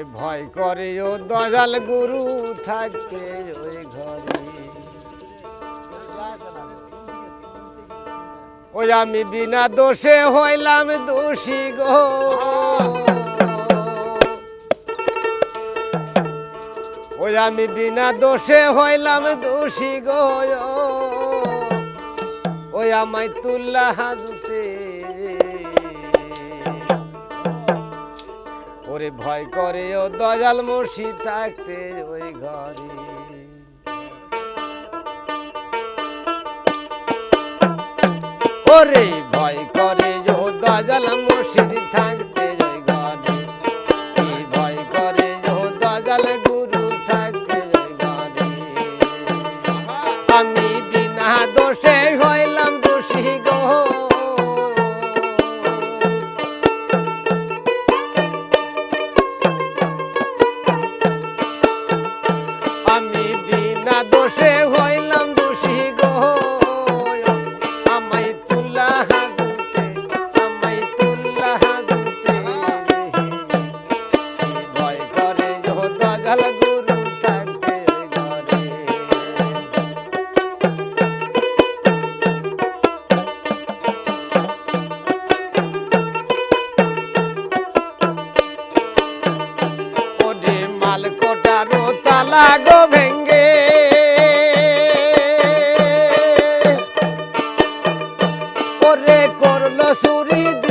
ওরে ভয় করে ও দয়াল গুরু থাকতে ওই ঘরে। ওই আমি বিনা দোষে হইলাম দোষী গো। ওই আমি বিনা দোষে হইলাম দোষী গো। ওই আমায় তুল্লা হাজুতে ওরে ভয় করে ও দয়াল মসি থাকতে ওই ঘরে। ওরে ভয় করে ও দয়াল মুর্শিদ থাকতে ওই ঘরে। ভয় করে আমি দোষে বিনা দোষে হইলাম দোষী গো। আমায় তুলা হাগুতে, আমায় তুলা হাগুতে। ভয় করে দজাল গুরু থাকতে ঘরে ওরে তালা গো ভেঙ্গে চুরি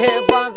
বাঁধে বাঁধে